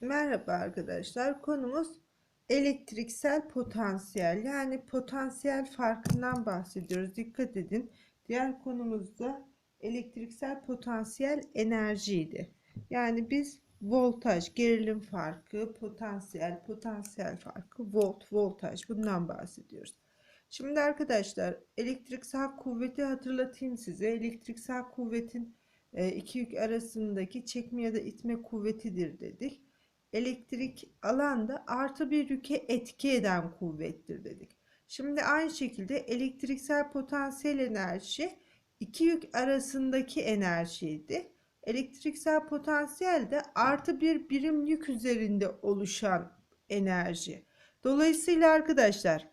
Merhaba arkadaşlar. Konumuz elektriksel potansiyel. Yani potansiyel farkından bahsediyoruz. Dikkat edin. Diğer konumuzda elektriksel potansiyel enerjiydi. Yani biz voltaj, gerilim farkı, potansiyel, potansiyel farkı, volt, voltaj bundan bahsediyoruz. Şimdi arkadaşlar elektriksel kuvveti hatırlatayım size. Elektriksel kuvvetin e, iki yük arasındaki çekme ya da itme kuvvetidir dedik elektrik alanda artı bir yüke etki eden kuvvettir dedik. Şimdi aynı şekilde elektriksel potansiyel enerji iki yük arasındaki enerjiydi. Elektriksel potansiyel de artı bir birim yük üzerinde oluşan enerji. Dolayısıyla arkadaşlar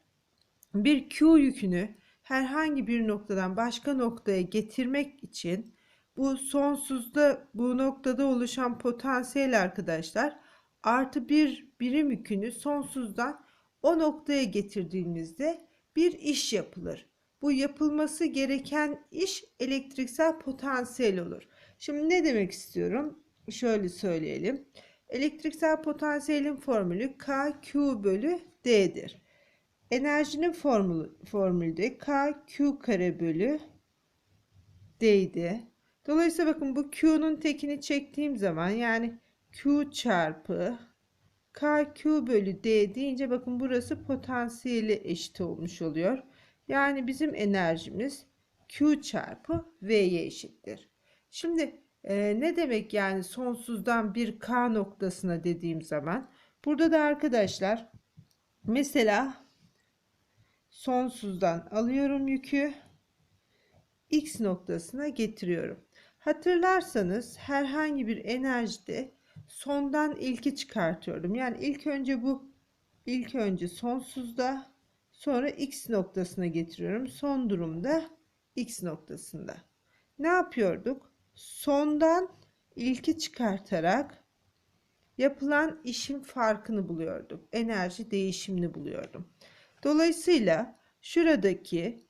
bir Q yükünü herhangi bir noktadan başka noktaya getirmek için bu sonsuzda bu noktada oluşan potansiyel arkadaşlar artı bir birim yükünü sonsuzdan o noktaya getirdiğimizde bir iş yapılır. Bu yapılması gereken iş elektriksel potansiyel olur. Şimdi ne demek istiyorum? Şöyle söyleyelim. Elektriksel potansiyelin formülü K Q bölü D'dir. Enerjinin formülü, formülü de K Q kare bölü D'ydi. Dolayısıyla bakın bu Q'nun tekini çektiğim zaman yani Q çarpı KQ bölü D deyince bakın burası potansiyeli eşit olmuş oluyor. Yani bizim enerjimiz Q çarpı V'ye eşittir. Şimdi e, ne demek yani sonsuzdan bir K noktasına dediğim zaman burada da arkadaşlar mesela sonsuzdan alıyorum yükü X noktasına getiriyorum. Hatırlarsanız herhangi bir enerjide sondan ilki çıkartıyorum. Yani ilk önce bu ilk önce sonsuzda sonra x noktasına getiriyorum. Son durumda x noktasında. Ne yapıyorduk? Sondan ilki çıkartarak yapılan işin farkını buluyorduk. Enerji değişimini buluyordum. Dolayısıyla şuradaki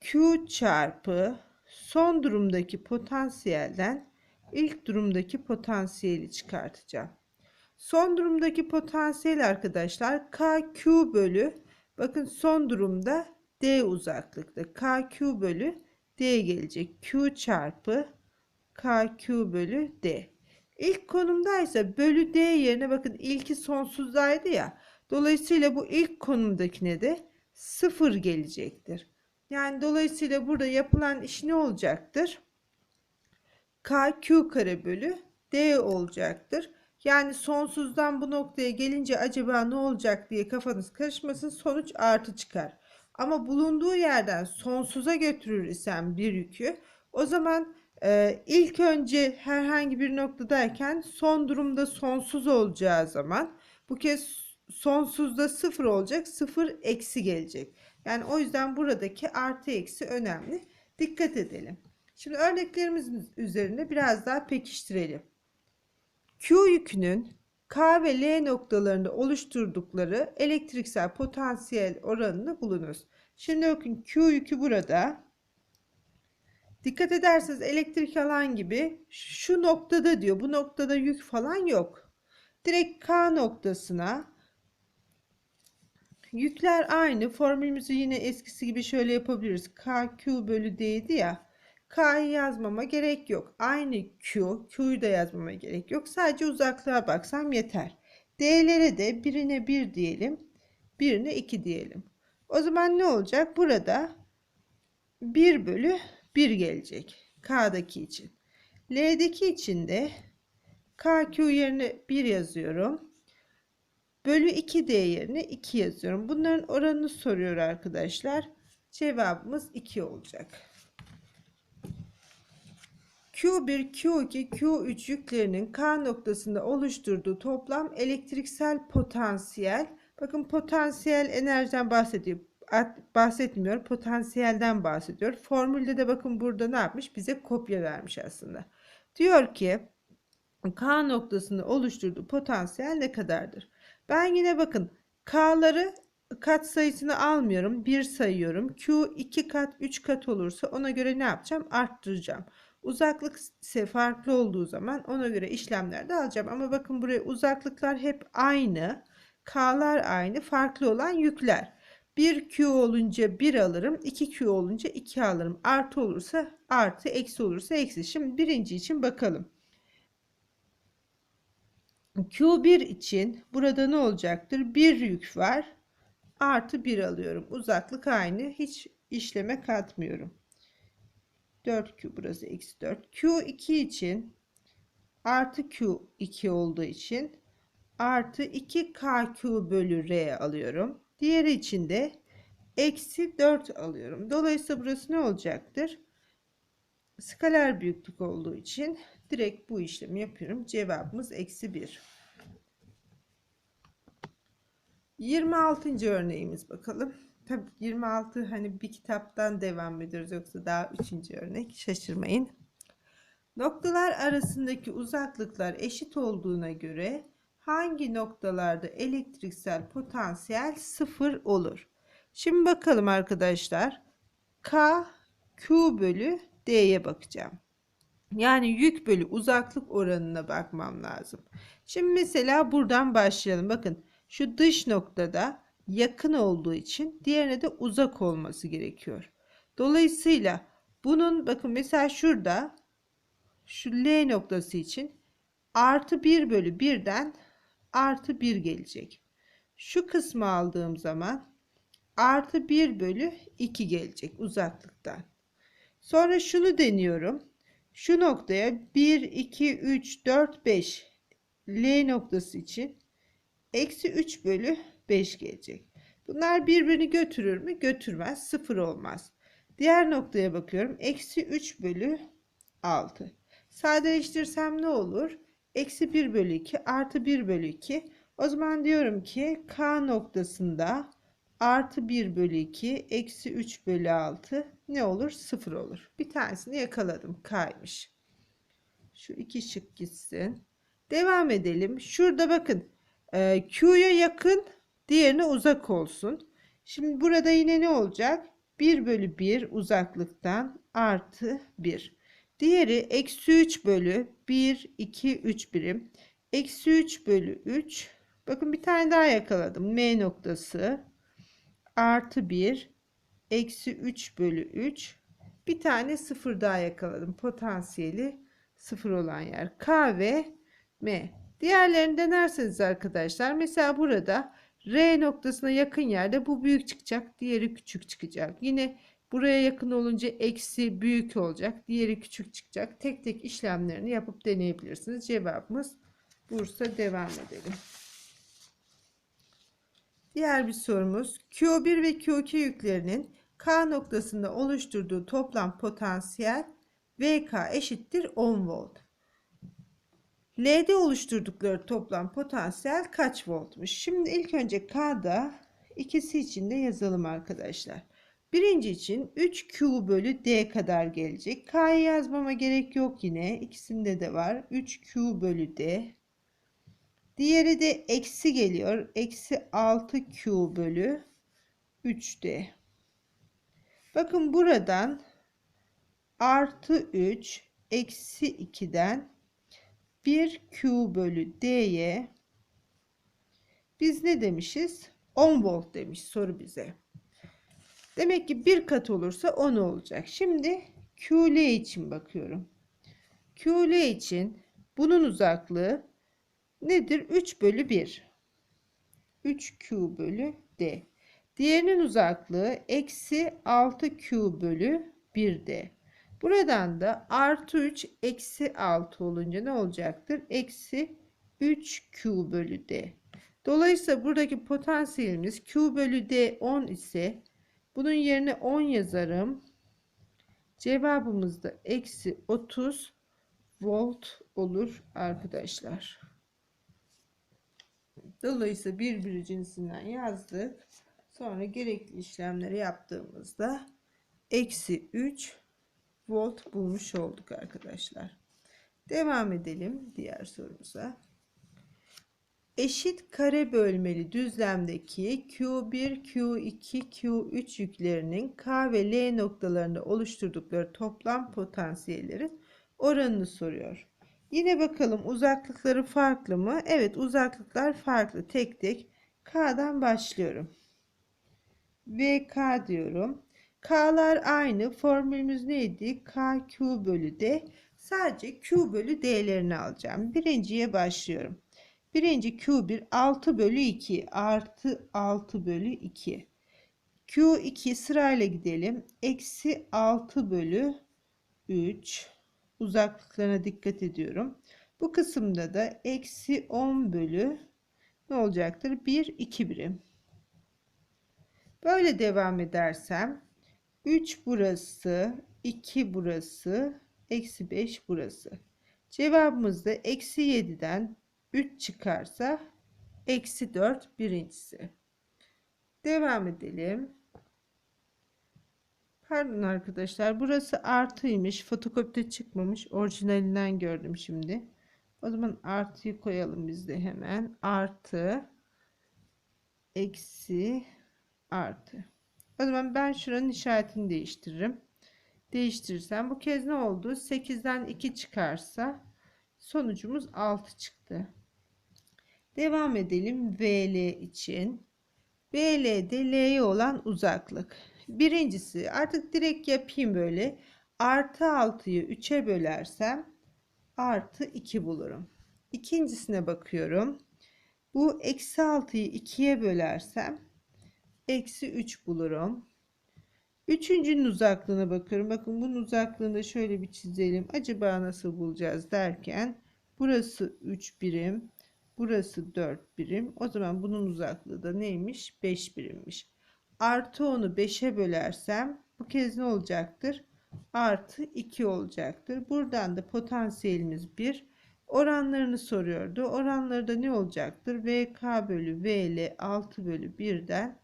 Q çarpı son durumdaki potansiyelden ilk durumdaki potansiyeli çıkartacağım. Son durumdaki potansiyel arkadaşlar KQ bölü bakın son durumda D uzaklıkta KQ bölü D gelecek. Q çarpı KQ bölü D. İlk konumda ise bölü D yerine bakın ilki sonsuzdaydı ya. Dolayısıyla bu ilk konumdakine de sıfır gelecektir. Yani dolayısıyla burada yapılan iş ne olacaktır? KQ kare bölü D olacaktır. Yani sonsuzdan bu noktaya gelince acaba ne olacak diye kafanız karışmasın sonuç artı çıkar. Ama bulunduğu yerden sonsuza götürür isem bir yükü o zaman e, ilk önce herhangi bir noktadayken son durumda sonsuz olacağı zaman bu kez sonsuzda sıfır olacak sıfır eksi gelecek. Yani o yüzden buradaki artı eksi önemli. Dikkat edelim. Şimdi örneklerimiz üzerinde biraz daha pekiştirelim. Q yükünün K ve L noktalarında oluşturdukları elektriksel potansiyel oranını bulunuz. Şimdi bakın Q yükü burada. Dikkat ederseniz elektrik alan gibi şu noktada diyor. Bu noktada yük falan yok. Direkt K noktasına yükler aynı. Formülümüzü yine eskisi gibi şöyle yapabiliriz. KQ bölü D'ydi ya. K'yı yazmama gerek yok. Aynı Q, Q'yu da yazmama gerek yok. Sadece uzaklığa baksam yeter. D'lere de birine 1 diyelim. Birine 2 diyelim. O zaman ne olacak? Burada 1 bölü 1 gelecek. K'daki için. L'deki için de KQ yerine 1 yazıyorum. Bölü 2D yerine 2 yazıyorum. Bunların oranını soruyor arkadaşlar. Cevabımız 2 olacak. Q1, Q2, Q3 yüklerinin K noktasında oluşturduğu toplam elektriksel potansiyel. Bakın potansiyel enerjiden bahsediyor. Bahsetmiyor. Potansiyelden bahsediyor. Formülde de bakın burada ne yapmış? Bize kopya vermiş aslında. Diyor ki K noktasında oluşturduğu potansiyel ne kadardır? Ben yine bakın K'ları kat sayısını almıyorum. 1 sayıyorum. Q 2 kat 3 kat olursa ona göre ne yapacağım? Arttıracağım. Uzaklık ise farklı olduğu zaman ona göre işlemlerde alacağım. Ama bakın buraya uzaklıklar hep aynı. K'lar aynı. Farklı olan yükler. 1Q olunca 1 alırım. 2Q olunca 2 alırım. Artı olursa artı, eksi olursa eksi. Şimdi birinci için bakalım. Q1 için burada ne olacaktır? Bir yük var. Artı 1 alıyorum. Uzaklık aynı. Hiç işleme katmıyorum. 4Q burası eksi 4. Q2 için artı Q2 olduğu için artı 2KQ bölü R alıyorum. Diğeri için de eksi 4 alıyorum. Dolayısıyla burası ne olacaktır? Skaler büyüklük olduğu için direkt bu işlemi yapıyorum. Cevabımız eksi 1. 26. örneğimiz bakalım. Tabii 26 hani bir kitaptan devam ediyoruz yoksa daha 3. örnek şaşırmayın. Noktalar arasındaki uzaklıklar eşit olduğuna göre hangi noktalarda elektriksel potansiyel sıfır olur? Şimdi bakalım arkadaşlar. K Q bölü D'ye bakacağım. Yani yük bölü uzaklık oranına bakmam lazım. Şimdi mesela buradan başlayalım. Bakın şu dış noktada yakın olduğu için diğerine de uzak olması gerekiyor. Dolayısıyla bunun bakın mesela şurada şu L noktası için artı 1 bölü 1'den artı 1 gelecek. Şu kısmı aldığım zaman artı 1 bölü 2 gelecek uzaklıktan. Sonra şunu deniyorum. Şu noktaya 1, 2, 3, 4, 5 L noktası için eksi 3 bölü 5 gelecek. Bunlar birbirini götürür mü? Götürmez. Sıfır olmaz. Diğer noktaya bakıyorum. Eksi 3 bölü 6. Sadeleştirsem ne olur? Eksi 1 bölü 2 artı 1 bölü 2. O zaman diyorum ki K noktasında artı 1 bölü 2 eksi 3 bölü 6 ne olur? 0 olur. Bir tanesini yakaladım. K'ymış. Şu iki şık gitsin. Devam edelim. Şurada bakın. Q'ya yakın diğerine uzak olsun. Şimdi burada yine ne olacak? 1 bölü 1 uzaklıktan artı 1. Diğeri eksi 3 bölü 1, 2, 3 birim. Eksi 3 bölü 3. Bakın bir tane daha yakaladım. M noktası artı 1 eksi 3 bölü 3. Bir tane sıfır daha yakaladım. Potansiyeli sıfır olan yer. K ve M. Diğerlerini denerseniz arkadaşlar. Mesela burada R noktasına yakın yerde bu büyük çıkacak. Diğeri küçük çıkacak. Yine buraya yakın olunca eksi büyük olacak. Diğeri küçük çıkacak. Tek tek işlemlerini yapıp deneyebilirsiniz. Cevabımız Bursa devam edelim. Diğer bir sorumuz Q1 ve Q2 yüklerinin K noktasında oluşturduğu toplam potansiyel VK eşittir 10 volt. L'de oluşturdukları toplam potansiyel kaç voltmuş? Şimdi ilk önce K'da ikisi için de yazalım arkadaşlar. Birinci için 3Q bölü D kadar gelecek. K'yı yazmama gerek yok yine. İkisinde de var. 3Q bölü D. Diğeri de eksi geliyor. Eksi 6Q bölü 3D. Bakın buradan artı 3 eksi 2'den 1Q bölü D'ye biz ne demişiz? 10 volt demiş soru bize. Demek ki bir kat olursa 10 olacak. Şimdi QL için bakıyorum. QL için bunun uzaklığı nedir? 3 bölü 1. 3Q bölü D. Diğerinin uzaklığı eksi 6Q bölü 1D. Buradan da artı 3 eksi 6 olunca ne olacaktır? Eksi 3Q bölü D. Dolayısıyla buradaki potansiyelimiz Q bölü D 10 ise bunun yerine 10 yazarım. Cevabımız da eksi 30 volt olur arkadaşlar. Dolayısıyla birbiri cinsinden yazdık. Sonra gerekli işlemleri yaptığımızda eksi 3 volt bulmuş olduk arkadaşlar. Devam edelim diğer sorumuza. Eşit kare bölmeli düzlemdeki Q1, Q2, Q3 yüklerinin K ve L noktalarında oluşturdukları toplam potansiyellerin oranını soruyor. Yine bakalım uzaklıkları farklı mı? Evet uzaklıklar farklı. Tek tek K'dan başlıyorum. VK diyorum. K'lar aynı. Formülümüz neydi? KQ bölü D. Sadece Q bölü D'lerini alacağım. Birinciye başlıyorum. Birinci Q1 6 bölü 2 artı 6 bölü 2. Q2 sırayla gidelim. Eksi 6 bölü 3. Uzaklıklarına dikkat ediyorum. Bu kısımda da eksi 10 bölü ne olacaktır? 1, 2 birim. Böyle devam edersem 3 burası, 2 burası, eksi 5 burası. Cevabımız da eksi 7'den 3 çıkarsa eksi 4 birincisi. Devam edelim. Pardon arkadaşlar burası artıymış. Fotokopide çıkmamış. Orijinalinden gördüm şimdi. O zaman artıyı koyalım biz de hemen. Artı eksi artı. O zaman ben şuranın işaretini değiştiririm. Değiştirirsem bu kez ne oldu? 8'den 2 çıkarsa sonucumuz 6 çıktı. Devam edelim VL için. VL'de L'ye olan uzaklık. Birincisi artık direkt yapayım böyle. Artı 6'yı 3'e bölersem artı 2 bulurum. İkincisine bakıyorum. Bu eksi 6'yı 2'ye bölersem eksi 3 bulurum. Üçüncünün uzaklığına bakıyorum. Bakın bunun uzaklığını şöyle bir çizelim. Acaba nasıl bulacağız derken burası 3 birim. Burası 4 birim. O zaman bunun uzaklığı da neymiş? 5 birimmiş. Artı 10'u 5'e bölersem bu kez ne olacaktır? Artı 2 olacaktır. Buradan da potansiyelimiz 1. Oranlarını soruyordu. Oranları da ne olacaktır? VK bölü VL 6 bölü 1'den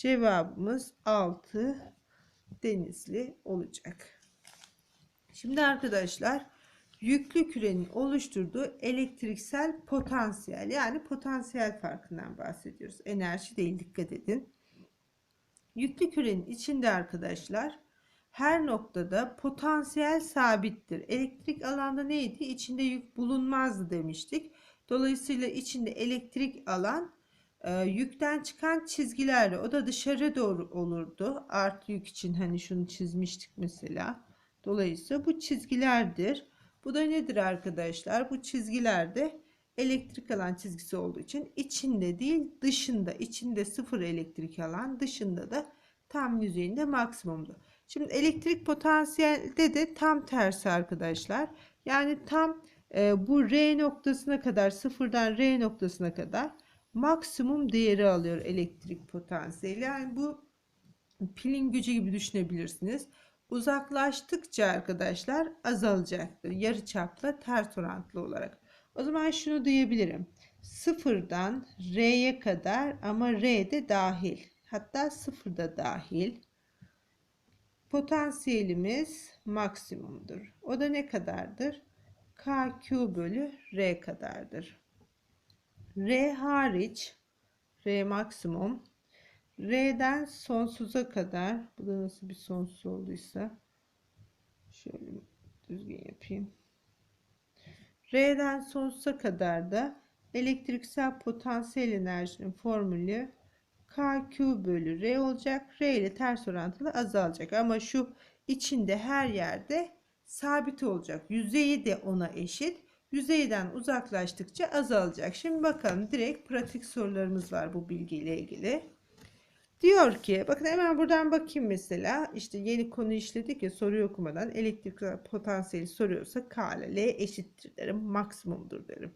cevabımız 6 denizli olacak. Şimdi arkadaşlar yüklü kürenin oluşturduğu elektriksel potansiyel yani potansiyel farkından bahsediyoruz. Enerji değil dikkat edin. Yüklü kürenin içinde arkadaşlar her noktada potansiyel sabittir. Elektrik alanda neydi? İçinde yük bulunmazdı demiştik. Dolayısıyla içinde elektrik alan e, yükten çıkan çizgilerle o da dışarı doğru olurdu. Artı yük için hani şunu çizmiştik mesela. Dolayısıyla bu çizgilerdir. Bu da nedir arkadaşlar? Bu çizgilerde elektrik alan çizgisi olduğu için içinde değil dışında. içinde sıfır elektrik alan dışında da tam yüzeyinde maksimumdu. Şimdi elektrik potansiyelde de tam tersi arkadaşlar. Yani tam e, bu R noktasına kadar sıfırdan R noktasına kadar maksimum değeri alıyor elektrik potansiyeli. Yani bu pilin gücü gibi düşünebilirsiniz. Uzaklaştıkça arkadaşlar azalacaktır. Yarı çapla ters orantılı olarak. O zaman şunu diyebilirim. Sıfırdan R'ye kadar ama R de dahil. Hatta sıfırda dahil. Potansiyelimiz maksimumdur. O da ne kadardır? KQ bölü R kadardır. R hariç R maksimum R'den sonsuza kadar bu da nasıl bir sonsuz olduysa şöyle düzgün yapayım. R'den sonsuza kadar da elektriksel potansiyel enerjinin formülü KQ bölü R olacak. R ile ters orantılı azalacak. Ama şu içinde her yerde sabit olacak. Yüzeyi de ona eşit. Yüzeyden uzaklaştıkça azalacak. Şimdi bakalım direkt pratik sorularımız var bu bilgiyle ilgili. Diyor ki bakın hemen buradan bakayım mesela işte yeni konu işledik ya soruyu okumadan elektrik potansiyeli soruyorsa K ile L eşittir derim maksimumdur derim.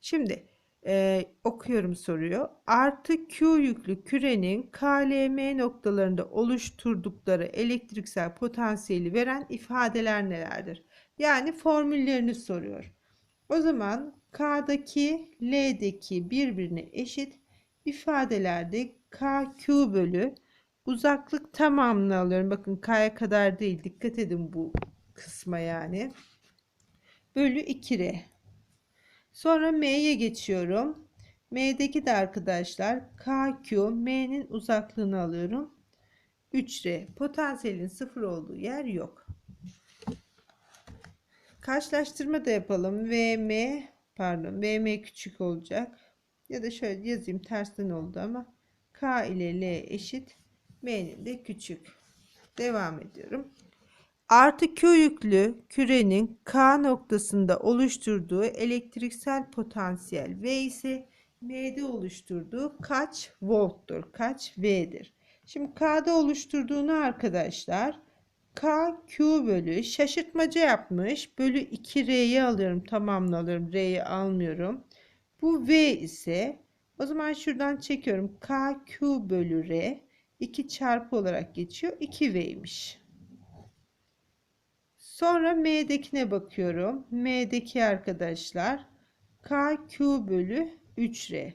Şimdi e, okuyorum soruyu. Artı Q yüklü kürenin KLM noktalarında oluşturdukları elektriksel potansiyeli veren ifadeler nelerdir? Yani formüllerini soruyor. O zaman K'daki L'deki birbirine eşit ifadelerde KQ bölü uzaklık tamamını alıyorum. Bakın K'ya kadar değil. Dikkat edin bu kısma yani. Bölü 2R. Sonra M'ye geçiyorum. M'deki de arkadaşlar KQ M'nin uzaklığını alıyorum. 3R. Potansiyelin sıfır olduğu yer yok. Karşılaştırma da yapalım. VM pardon VM küçük olacak. Ya da şöyle yazayım tersten oldu ama K ile L eşit M'nin de küçük. Devam ediyorum. Artı Q yüklü kürenin K noktasında oluşturduğu elektriksel potansiyel V ise M'de oluşturduğu kaç volttur? Kaç V'dir? Şimdi K'da oluşturduğunu arkadaşlar K Q bölü şaşırtmaca yapmış. Bölü 2R'yi alıyorum. Tamamını alıyorum. R'yi almıyorum. Bu V ise o zaman şuradan çekiyorum. K Q bölü R 2 çarpı olarak geçiyor. 2V'ymiş. Sonra M'dekine bakıyorum. M'deki arkadaşlar K Q bölü 3R.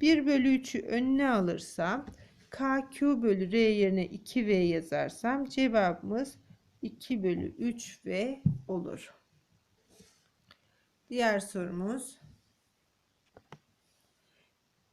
1 bölü 3'ü önüne alırsam KQ bölü R yerine 2V yazarsam cevabımız 2 bölü 3V olur. Diğer sorumuz.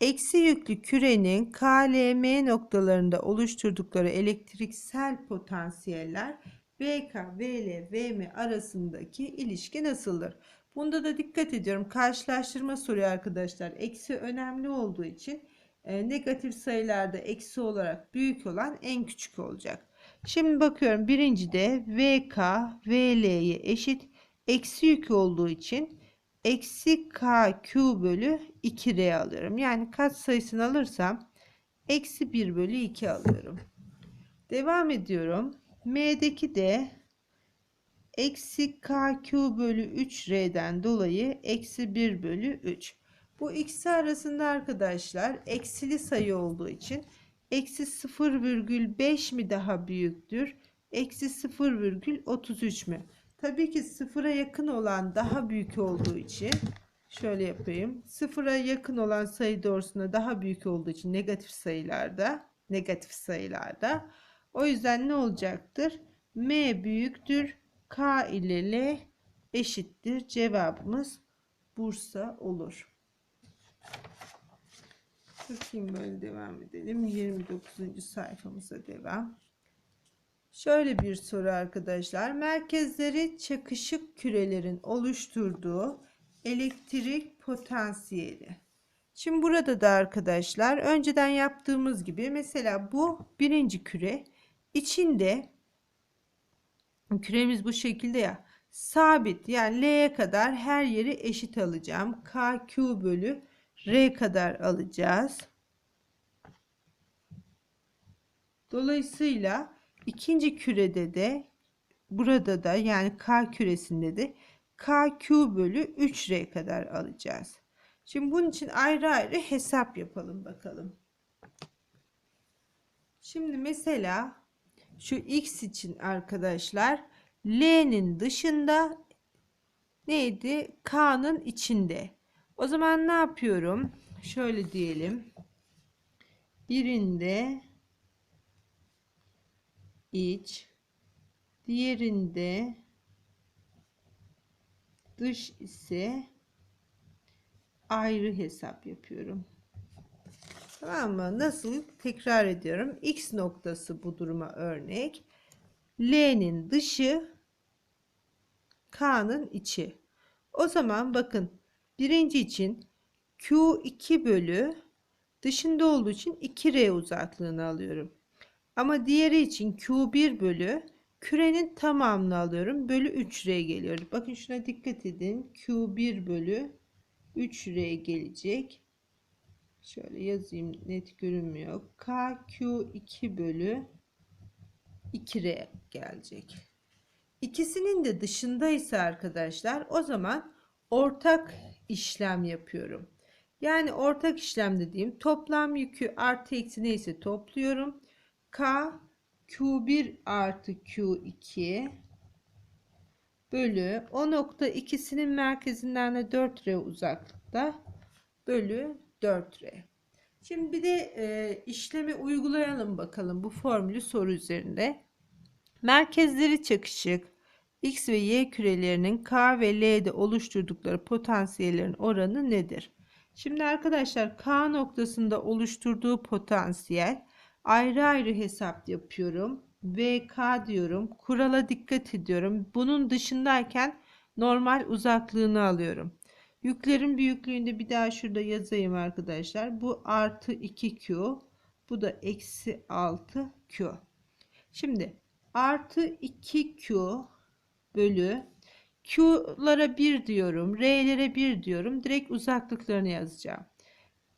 Eksi yüklü kürenin KLM noktalarında oluşturdukları elektriksel potansiyeller VK, VL, VM arasındaki ilişki nasıldır? Bunda da dikkat ediyorum. Karşılaştırma soruyor arkadaşlar. Eksi önemli olduğu için e, negatif sayılarda eksi olarak büyük olan en küçük olacak. Şimdi bakıyorum birincide VK VL'ye eşit eksi yük olduğu için eksi KQ bölü 2R alıyorum. Yani kaç sayısını alırsam eksi 1 bölü 2 alıyorum. Devam ediyorum. M'deki de eksi KQ bölü 3R'den dolayı eksi 1 bölü 3. Bu ikisi arasında arkadaşlar eksili sayı olduğu için eksi 0,5 mi daha büyüktür? Eksi 0,33 mü? Tabii ki sıfıra yakın olan daha büyük olduğu için şöyle yapayım. Sıfıra yakın olan sayı doğrusunda daha büyük olduğu için negatif sayılarda negatif sayılarda o yüzden ne olacaktır? M büyüktür. K ile L eşittir. Cevabımız Bursa olur. Bakayım böyle devam edelim. 29. sayfamıza devam. Şöyle bir soru arkadaşlar. Merkezleri çakışık kürelerin oluşturduğu elektrik potansiyeli. Şimdi burada da arkadaşlar önceden yaptığımız gibi mesela bu birinci küre içinde küremiz bu şekilde ya sabit yani L'ye kadar her yeri eşit alacağım. KQ bölü R kadar alacağız. Dolayısıyla ikinci kürede de burada da yani K küresinde de KQ bölü 3R kadar alacağız. Şimdi bunun için ayrı ayrı hesap yapalım bakalım. Şimdi mesela şu X için arkadaşlar L'nin dışında neydi? K'nın içinde. O zaman ne yapıyorum? Şöyle diyelim. Birinde iç, diğerinde dış ise ayrı hesap yapıyorum. Tamam mı? Nasıl? Tekrar ediyorum. X noktası bu duruma örnek. L'nin dışı K'nın içi. O zaman bakın birinci için Q2 bölü dışında olduğu için 2R uzaklığını alıyorum. Ama diğeri için Q1 bölü kürenin tamamını alıyorum. Bölü 3R geliyor. Bakın şuna dikkat edin. Q1 bölü 3R gelecek. Şöyle yazayım net görünmüyor. KQ2 bölü 2R gelecek. İkisinin de dışındaysa arkadaşlar o zaman ortak işlem yapıyorum. Yani ortak işlem dediğim toplam yükü artı eksi neyse topluyorum. K Q1 artı Q2 bölü o nokta ikisinin merkezinden de 4R uzaklıkta bölü 4R. Şimdi bir de e, işlemi uygulayalım bakalım bu formülü soru üzerinde. Merkezleri çakışık X ve Y kürelerinin K ve L'de oluşturdukları potansiyellerin oranı nedir? Şimdi arkadaşlar K noktasında oluşturduğu potansiyel ayrı ayrı hesap yapıyorum. VK diyorum. Kurala dikkat ediyorum. Bunun dışındayken normal uzaklığını alıyorum. Yüklerin büyüklüğünde bir daha şurada yazayım arkadaşlar. Bu artı 2Q. Bu da eksi 6Q. Şimdi artı 2Q bölü Q'lara 1 diyorum. R'lere 1 diyorum. Direkt uzaklıklarını yazacağım.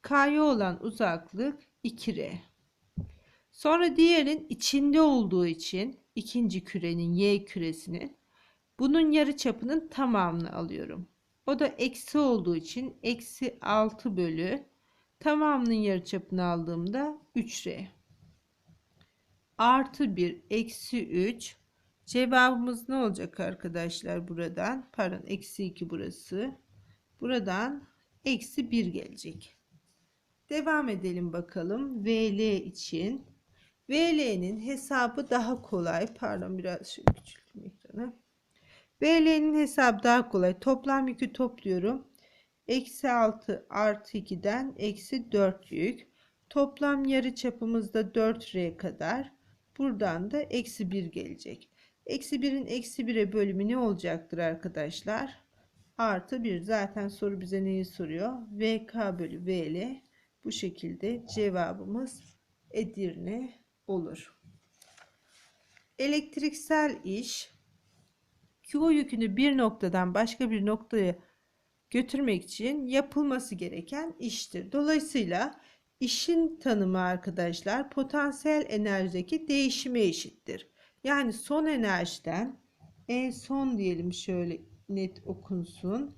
K'ya olan uzaklık 2R. Sonra diğerin içinde olduğu için ikinci kürenin Y küresinin bunun yarı çapının tamamını alıyorum. O da eksi olduğu için eksi 6 bölü tamamının yarı çapını aldığımda 3R. Artı 1 eksi 3 cevabımız ne olacak arkadaşlar buradan? Pardon eksi 2 burası. Buradan eksi 1 gelecek. Devam edelim bakalım. VL için. VL'nin hesabı daha kolay. Pardon biraz şöyle küçülteyim ekranı. VL'nin hesabı daha kolay. Toplam yükü topluyorum. Eksi 6 artı 2'den eksi 4 yük. Toplam yarı çapımızda 4R kadar. Buradan da eksi 1 gelecek. Eksi 1'in eksi 1'e bölümü ne olacaktır arkadaşlar? Artı 1. Zaten soru bize neyi soruyor? VK bölü VL. Bu şekilde cevabımız Edirne olur. Elektriksel iş Q yükünü bir noktadan başka bir noktaya götürmek için yapılması gereken iştir. Dolayısıyla işin tanımı arkadaşlar potansiyel enerjideki değişime eşittir. Yani son enerjiden E son diyelim şöyle net okunsun.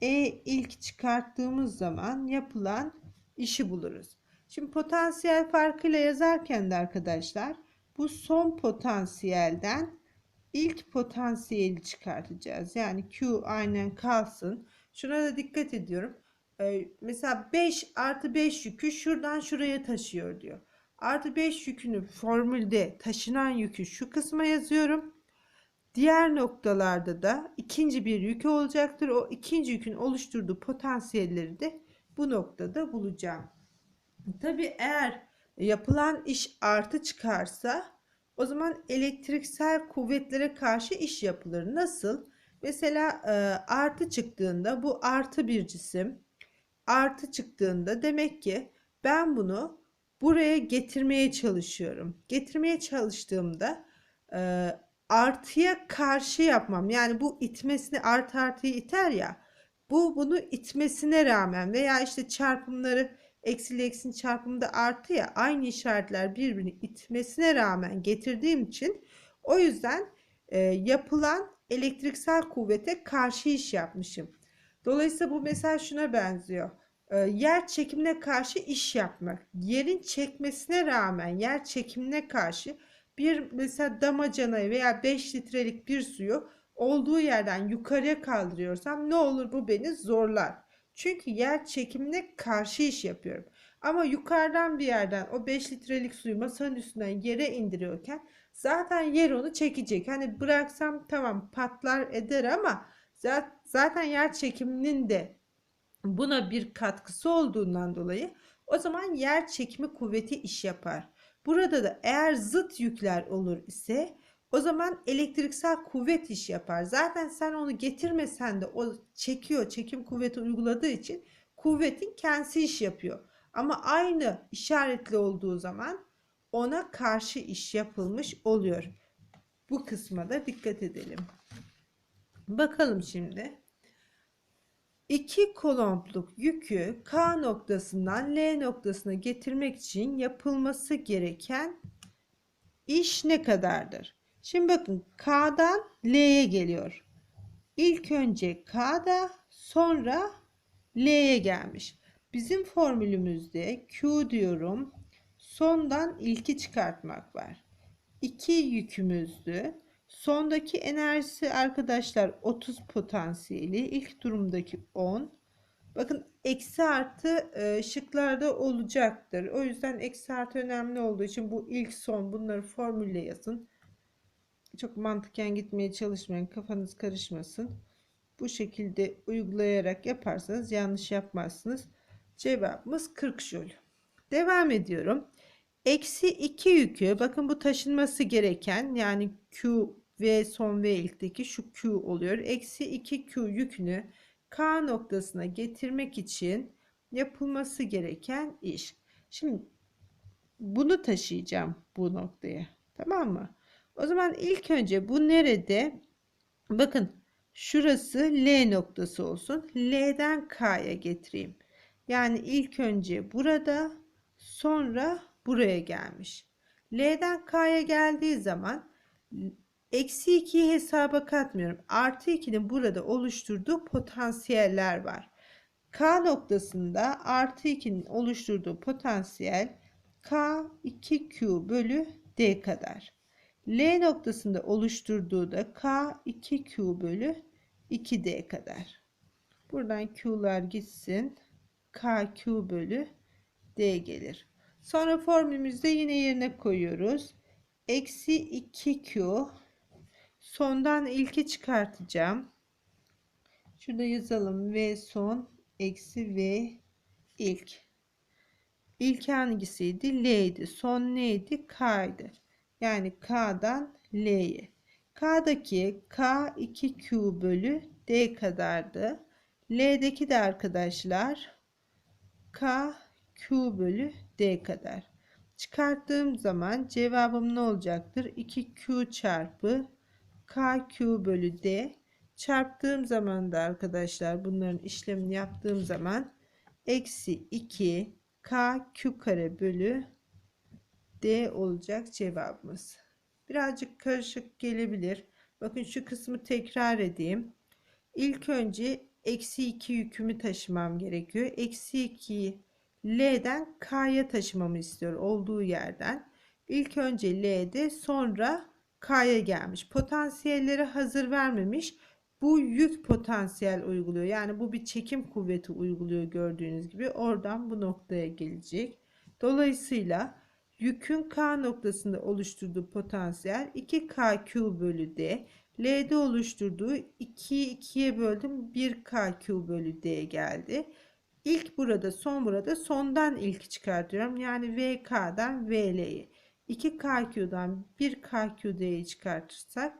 E ilk çıkarttığımız zaman yapılan işi buluruz. Şimdi potansiyel farkıyla yazarken de arkadaşlar bu son potansiyelden ilk potansiyeli çıkartacağız. Yani Q aynen kalsın. Şuna da dikkat ediyorum. Ee, mesela 5 artı 5 yükü şuradan şuraya taşıyor diyor. Artı 5 yükünü formülde taşınan yükü şu kısma yazıyorum. Diğer noktalarda da ikinci bir yükü olacaktır. O ikinci yükün oluşturduğu potansiyelleri de bu noktada bulacağım. Tabi eğer yapılan iş artı çıkarsa o zaman elektriksel kuvvetlere karşı iş yapılır. Nasıl? Mesela e, artı çıktığında bu artı bir cisim artı çıktığında demek ki ben bunu buraya getirmeye çalışıyorum. Getirmeye çalıştığımda e, artıya karşı yapmam. Yani bu itmesini artı artıyı iter ya. Bu bunu itmesine rağmen veya işte çarpımları eksiyle eksinin çarpımında artı ya aynı işaretler birbirini itmesine rağmen getirdiğim için o yüzden e, yapılan elektriksel kuvvete karşı iş yapmışım. Dolayısıyla bu mesela şuna benziyor. E, yer çekimine karşı iş yapmak. Yerin çekmesine rağmen yer çekimine karşı bir mesela damacanayı veya 5 litrelik bir suyu olduğu yerden yukarıya kaldırıyorsam ne olur bu beni zorlar. Çünkü yer çekimine karşı iş yapıyorum. Ama yukarıdan bir yerden o 5 litrelik suyu masanın üstünden yere indiriyorken zaten yer onu çekecek. Hani bıraksam tamam patlar eder ama zaten yer çekiminin de buna bir katkısı olduğundan dolayı o zaman yer çekimi kuvveti iş yapar. Burada da eğer zıt yükler olur ise o zaman elektriksel kuvvet iş yapar. Zaten sen onu getirmesen de o çekiyor, çekim kuvveti uyguladığı için kuvvetin kendisi iş yapıyor. Ama aynı işaretli olduğu zaman ona karşı iş yapılmış oluyor. Bu kısma da dikkat edelim. Bakalım şimdi. İki kolompluk yükü K noktasından L noktasına getirmek için yapılması gereken iş ne kadardır? Şimdi bakın K'dan L'ye geliyor. İlk önce K'da sonra L'ye gelmiş. Bizim formülümüzde Q diyorum. Sondan ilki çıkartmak var. İki yükümüzdü. Sondaki enerjisi arkadaşlar 30 potansiyeli. ilk durumdaki 10. Bakın eksi artı e, şıklarda olacaktır. O yüzden eksi artı önemli olduğu için bu ilk son bunları formülle yazın çok mantıken gitmeye çalışmayın. Kafanız karışmasın. Bu şekilde uygulayarak yaparsanız yanlış yapmazsınız. Cevabımız 40 jül. Devam ediyorum. Eksi 2 yükü bakın bu taşınması gereken yani Q V son V ilkteki şu Q oluyor. Eksi 2Q yükünü K noktasına getirmek için yapılması gereken iş. Şimdi bunu taşıyacağım bu noktaya. Tamam mı? O zaman ilk önce bu nerede? Bakın şurası L noktası olsun. L'den K'ya getireyim. Yani ilk önce burada sonra buraya gelmiş. L'den K'ya geldiği zaman eksi 2'yi hesaba katmıyorum. Artı 2'nin burada oluşturduğu potansiyeller var. K noktasında artı 2'nin oluşturduğu potansiyel K 2Q bölü D kadar. L noktasında oluşturduğu da K 2Q bölü 2D kadar. Buradan Q'lar gitsin. KQ bölü D gelir. Sonra formülümüzde yine yerine koyuyoruz. Eksi 2Q sondan ilki çıkartacağım. Şurada yazalım. V son eksi V ilk. İlk hangisiydi? L'ydi. Son neydi? K'ydı. Yani K'dan L'ye. K'daki K 2Q bölü D kadardı. L'deki de arkadaşlar K Q bölü D kadar. Çıkarttığım zaman cevabım ne olacaktır? 2Q çarpı KQ bölü D. Çarptığım zaman da arkadaşlar bunların işlemini yaptığım zaman eksi 2 KQ kare bölü D olacak cevabımız. Birazcık karışık gelebilir. Bakın şu kısmı tekrar edeyim. İlk önce eksi 2 yükümü taşımam gerekiyor. Eksi 2'yi L'den K'ya taşımamı istiyor olduğu yerden. İlk önce L'de sonra K'ya gelmiş. Potansiyelleri hazır vermemiş. Bu yük potansiyel uyguluyor. Yani bu bir çekim kuvveti uyguluyor gördüğünüz gibi. Oradan bu noktaya gelecek. Dolayısıyla yükün K noktasında oluşturduğu potansiyel 2KQ bölü D. L'de oluşturduğu 2'yi 2'ye böldüm 1KQ bölü D geldi. İlk burada son burada sondan ilk çıkartıyorum. Yani VK'dan VL'yi. 2KQ'dan 1KQD'yi çıkartırsak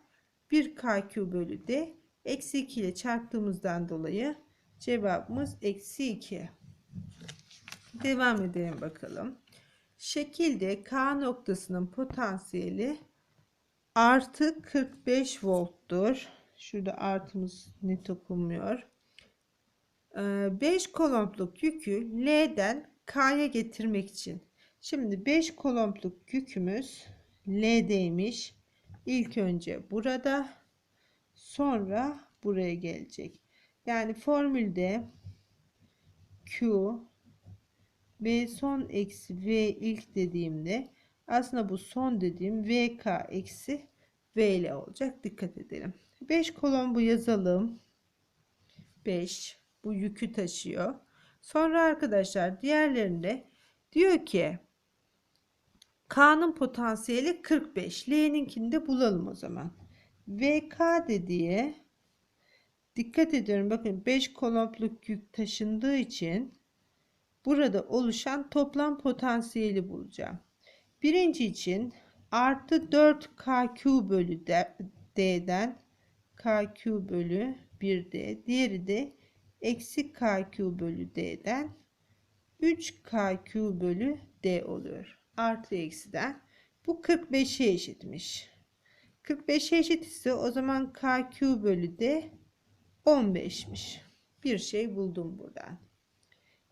1KQ bölü D eksi 2 ile çarptığımızdan dolayı cevabımız eksi 2. Devam edelim bakalım. Şekilde K noktasının potansiyeli artı 45 volttur. Şurada artımız net okunmuyor. 5 kolompluk yükü L'den K'ya getirmek için. Şimdi 5 kolompluk yükümüz L'deymiş. İlk önce burada sonra buraya gelecek. Yani formülde Q V son eksi V ilk dediğimde aslında bu son dediğim VK eksi VL olacak. Dikkat edelim. 5 kolon bu yazalım. 5 bu yükü taşıyor. Sonra arkadaşlar diğerlerinde diyor ki K'nın potansiyeli 45. L'ninkini de bulalım o zaman. VK dediği dikkat ediyorum bakın 5 kolompluk yük taşındığı için burada oluşan toplam potansiyeli bulacağım. Birinci için artı 4 KQ bölü D'den KQ bölü 1D. Diğeri de eksi KQ bölü D'den 3 KQ bölü D oluyor. Artı eksiden. Bu 45'e eşitmiş. 45'e eşit ise o zaman KQ bölü D 15'miş. Bir şey buldum buradan.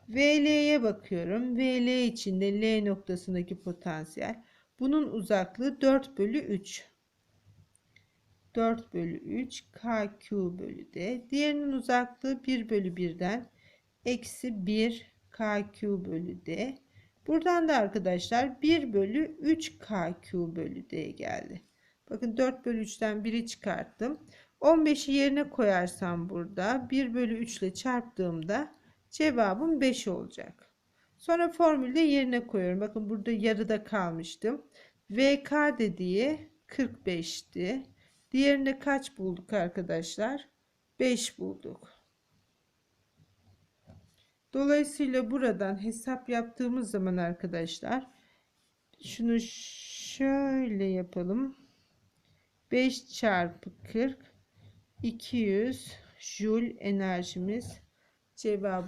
VL'ye bakıyorum. VL içinde L noktasındaki potansiyel. Bunun uzaklığı 4 bölü 3. 4 bölü 3 KQ bölü D. Diğerinin uzaklığı 1 bölü 1'den eksi 1 KQ bölü D. Buradan da arkadaşlar 1 bölü 3 KQ bölü D geldi. Bakın 4 bölü 3'ten 1'i çıkarttım. 15'i yerine koyarsam burada 1 bölü 3 ile çarptığımda cevabım 5 olacak. Sonra formülde yerine koyuyorum. Bakın burada yarıda kalmıştım. VK dediği 45'ti. Diğerinde kaç bulduk arkadaşlar? 5 bulduk. Dolayısıyla buradan hesap yaptığımız zaman arkadaşlar şunu şöyle yapalım. 5 çarpı 40 200 Joule enerjimiz cevabı